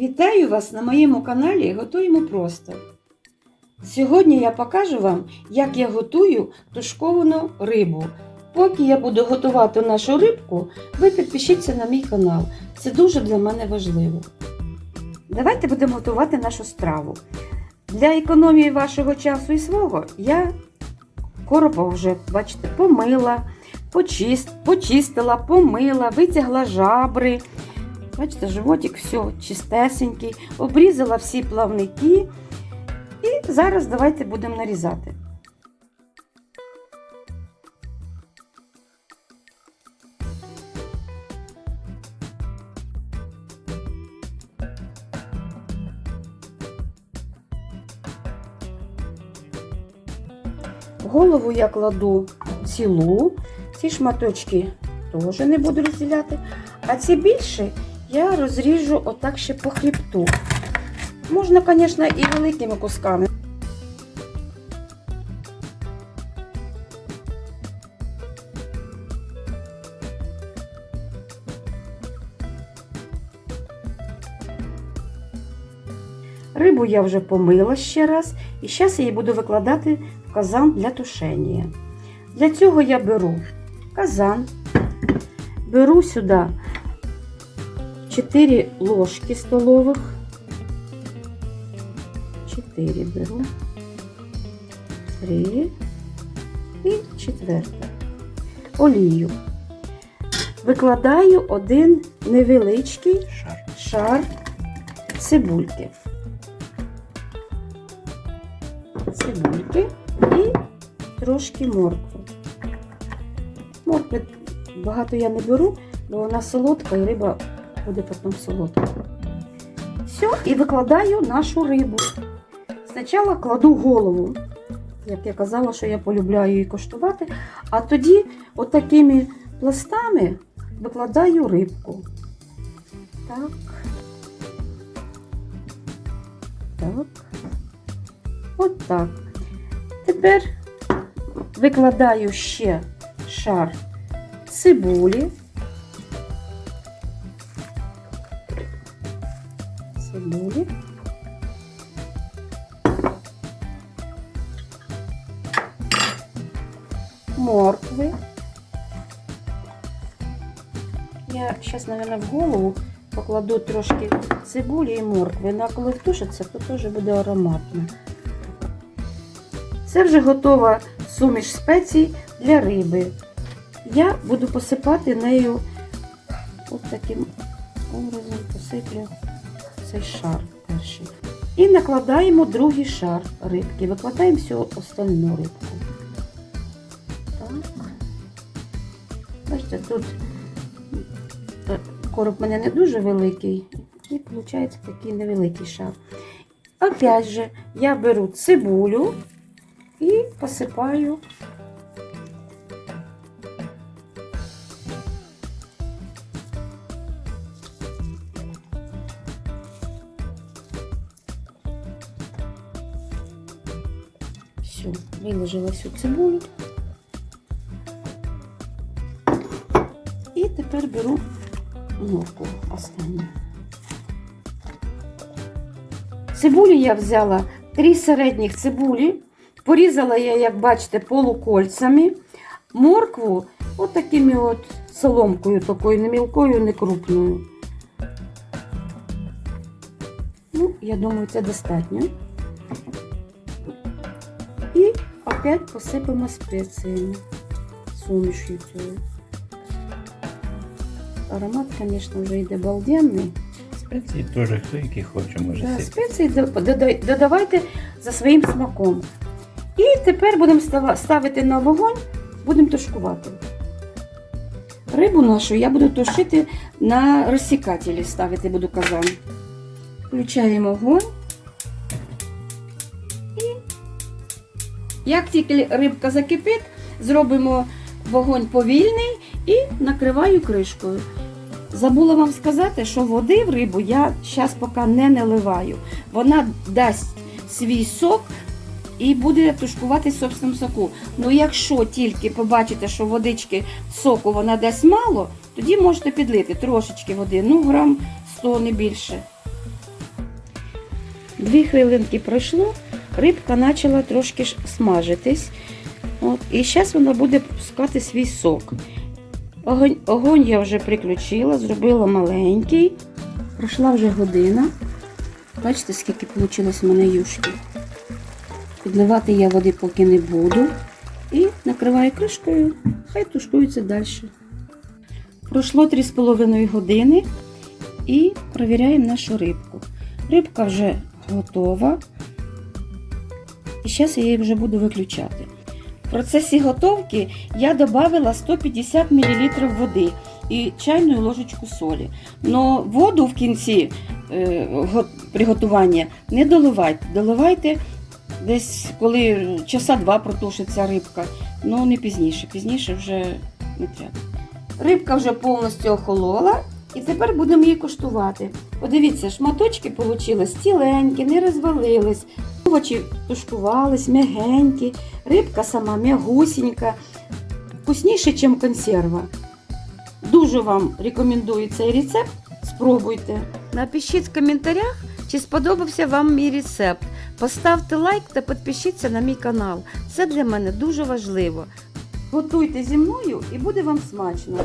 Вітаю вас на моєму каналі Готуємо просто. Сьогодні я покажу вам, як я готую тушковану рибу. Поки я буду готувати нашу рибку, ви підпишіться на мій канал. Це дуже для мене важливо. Давайте будемо готувати нашу страву. Для економії вашого часу і свого я коропа вже, бачите, помила, почист, почистила, помила, витягла жабри. Бачите, животик все чистесенький, обрізала всі плавники. І зараз давайте будемо нарізати. Голову я кладу цілу, ці шматочки теж не буду розділяти, а ці більші я розріжу отак ще по хребту. Можна, звісно, і великими кусками. Рибу я вже помила ще раз, і зараз її буду викладати в казан для тушення. Для цього я беру казан, беру сюди 4 ложки столових. 4 беру. 3 і четверта. Олію. Викладаю один невеличкий Шар. шар цибульки. Цибульки і трошки моркви. Моркви багато я не беру, бо вона солодка і риба буде потім солодка. Все, і викладаю нашу рибу. Спочатку кладу голову, як я казала, що я полюбляю її коштувати, а тоді отакими пластами викладаю рибку. Так. Так. От так. Тепер викладаю ще шар цибулі. Цибулі. Моркви. Я зараз, мабуть, в голову покладу трошки цибулі і моркви. Ну, а коли втушиться, то теж буде ароматно. Це вже готова суміш спецій для риби. Я буду посипати нею от таким образом посиплю цей шар перший. І накладаємо другий шар рибки. Викладаємо всю остальну рибку. Так. Бачите, тут короб у мене не дуже великий. І виходить такий невеликий шар. Опять же, я беру цибулю і посипаю Все, виложила всю цибулю. І тепер беру морку останню. Цибулі я взяла три середніх цибулі. Порізала я, як бачите, полукольцями. Моркву от такими от соломкою, такою не мілкою, не крупною. Ну, я думаю, це достатньо. І опять посипемо спеціями, сумішю цю. Аромат, звісно, вже йде балденний. Спеції теж хто які хоче, може Да, сипати. спеції до- додавайте за своїм смаком. І тепер будемо ставити на вогонь, будемо тушкувати. Рибу нашу я буду тушити на розсікателі, ставити буду казан. Включаємо вогонь. Як тільки рибка закипить, зробимо вогонь повільний і накриваю кришкою. Забула вам сказати, що води в рибу я зараз поки не наливаю. Вона дасть свій сок і буде тушкувати собственному соку. Ну якщо тільки побачите, що водички соку вона дасть мало, тоді можете підлити трошечки води, ну грам 100 не більше. Дві хвилинки пройшло, рибка почала трошки смажитись. От, і зараз вона буде пускати свій сок. Огонь, огонь я вже приключила, зробила маленький. Пройшла вже година. Бачите, скільки вийшло в мене юшки. Підливати я води поки не буду. І накриваю кришкою, хай тушкується далі. Пройшло 3,5 години і перевіряємо нашу рибку. Рибка вже готова. І зараз я її вже буду виключати. В процесі готовки я додала 150 мл води і чайну ложечку солі. Но воду в кінці е, приготування не доливайте. Доливайте десь коли часа два протушиться рибка, ну не пізніше. Пізніше вже не треба. Рибка вже повністю охолола, і тепер будемо її коштувати. Подивіться, шматочки вийшли ціленькі, не розвалились. Овочі тушкувались, м'ягенькі, рибка сама м'ягусінька, вкусніше, ніж консерва. Дуже вам рекомендую цей рецепт. Спробуйте. Напишіть в коментарях, чи сподобався вам мій рецепт. Поставте лайк та підпишіться на мій канал. Це для мене дуже важливо. Готуйте зі мною і буде вам смачно.